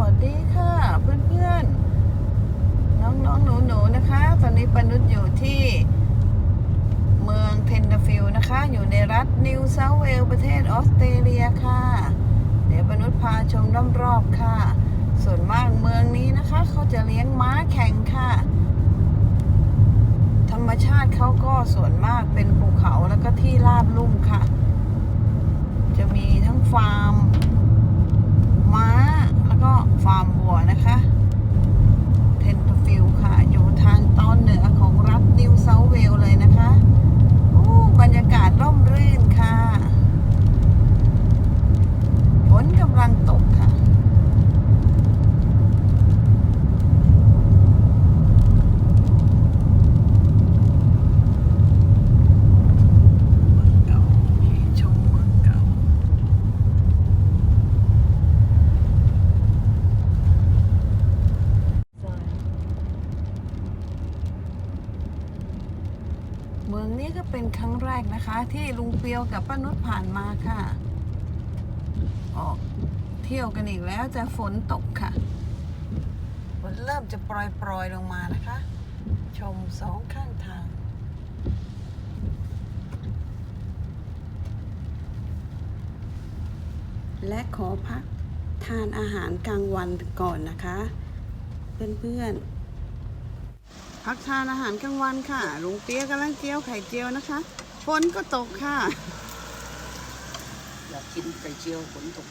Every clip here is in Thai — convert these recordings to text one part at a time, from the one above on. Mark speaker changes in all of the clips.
Speaker 1: วัสดีค่ะ เพื่อนๆ น้องๆ หนูๆ นะคะ ตอนนี้ปนุษย์อยู่ที่เมืองเทนเดฟิลด์นะคะ อยู่ในรัฐนิวเซาท์เวลประเทศออสเตรเลียค่ะ เดี๋ยวปนุษย์พาชมรอบๆค่ะ ส่วนมากเมืองนี้นะคะ เขาจะเลี้ยงม้าแข่งค่ะ ธรรมชาติเขาก็ส่วนมากเป็นภูเขาแล้วก็ที่ราบลุ่มค่ะ จะมีทั้งฟาร์ม ม้า ก็ฟาร์มวัวนะคะ เทนเ e อร์ฟิลค่ะ อยู่ทางตอนเหนือของรัฐนิวเซาท์เวลส์เลยนะคะโอ้บรรยากาศร่มรื่นค่ะ ฝนกำลังตกค่ะ เมืองเก่าให้ชมเมืองเก่า เมืองนี้ก็เป็นครั้งแรกนะคะ ที่ลุงเปียวกับป้านุชผ่านมาค่ะ ออกเที่ยวกันอีกแล้วจะฝนตกค่ะฝนเริ่มจะปรอยๆลงมานะคะ ชมสองข้างทางและขอพักทานอาหารกลางวันก่อนนะคะ เพื่อนๆ พักทานอาหารกลางวันค่ะ ลุงเปียกำลังเจียวไข่เจียวนะคะ ฝนก็ตกค่ะ
Speaker 2: อยากกินไข่เจียวฝนตก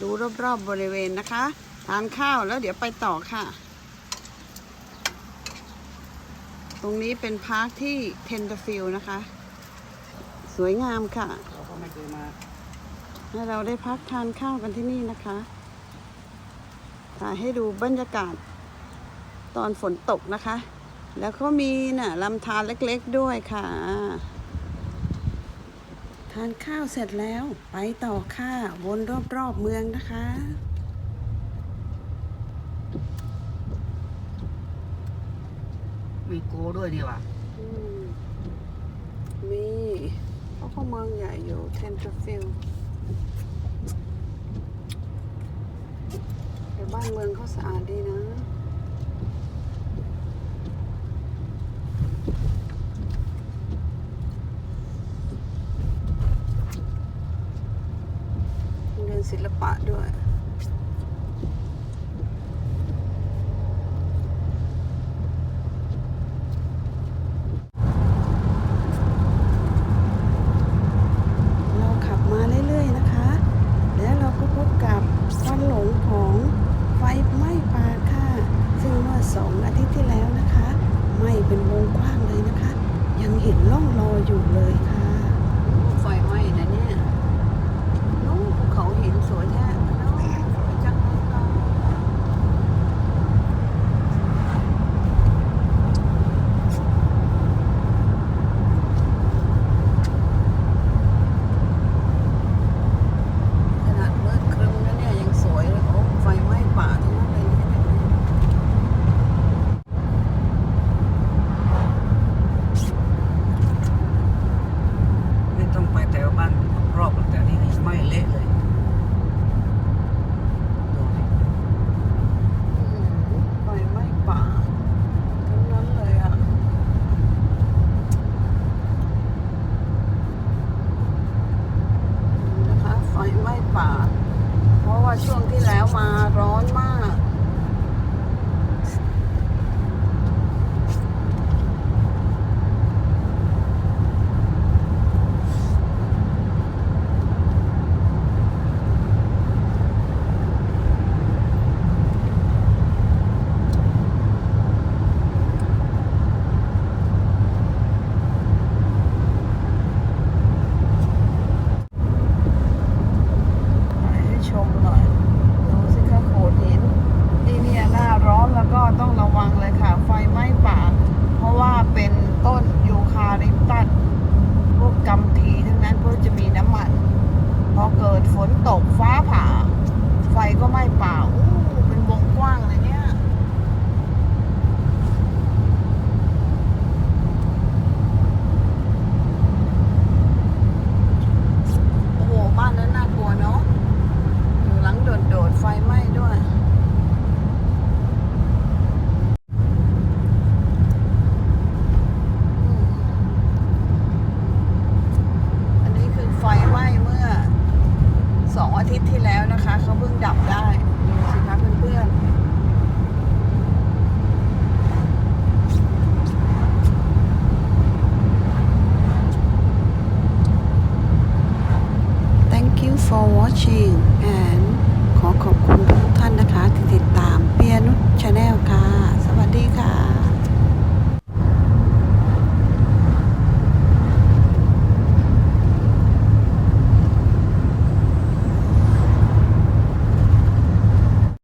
Speaker 1: ดูรอบๆบบริเวณนะคะ ทานข้าวแล้วเดี๋ยวไปต่อค่ะ ตรงนี้เป็นพาร์คที่เทนเดอร์ฟิลนะคะ สวยงามค่ะ
Speaker 2: เราก็ไม่เคยมา
Speaker 1: ให้เราได้พักทานข้าวกันที่นี่นะคะถ่ายให้ดูบรรยากาศตอนฝนตกนะคะ แล้วก็มีน่ะลำธารเล็กๆด้วยค่ะ ทานข้าวเสร็จแล้วไปต่อค่ะวนรอบๆเมืองนะคะ
Speaker 2: มีโกด้วยนี่ว่ะ
Speaker 1: อืมมีเขาก็เมืองใหญ่อยู่เทนเ e อร์ฟิลแต่บ้านเมืองเขาสะอาดดีนะ เรียนศิลปะด้วย เราขับมาเรื่อย ๆ นะคะ แล้วเราก็พบกับควัน หลงของไฟไหม้ป่าค่ะซึ่งเมื่อสองอาทิตย์ที่แล้วนะคะไม้เป็นวงกว้างเลยนะคะ ยังเห็นร่องรอยอยู่เลยค่ะ ไฟไหม้นะเนี่ยนู้นภูเขาหินสวยแท้น้องสวยจังเลยค่ะ ขนาดมืดครึ้มแล้วเนี่ยยังสวยเลยโอ้ไฟไหม้ป่าทั้งนั้นเลยเนี่ย
Speaker 2: ไม่ต้องไปแต่บ้านรอบๆแต่นี่นี่ไม่เละเลยดูดิ
Speaker 1: อืมไฟไหม้ป่าทั้งนั้นเลยอะดูนะคะไฟไหม้ ป่า เพราะว่าช่วงที่แล้วมาร้อนมาก ให้ชมหน่อย ดูสิคะโขดหิน ที่เนี่ยหน้าร้อนแล้วก็ต้องระวังเลยค่ะ ไฟไหม้ป่า เพราะว่าเป็นต้นยูคาลิปตัส พวกกำทีทั้งนั้นเพราะจะมีน้ำมัน พอเกิ ดฝนตกฟ้าผ่าไฟ for watching and ขอขอบคุณทุกท่านนะคะ ที่ติดตามเปียนุชชาแนลค่ะ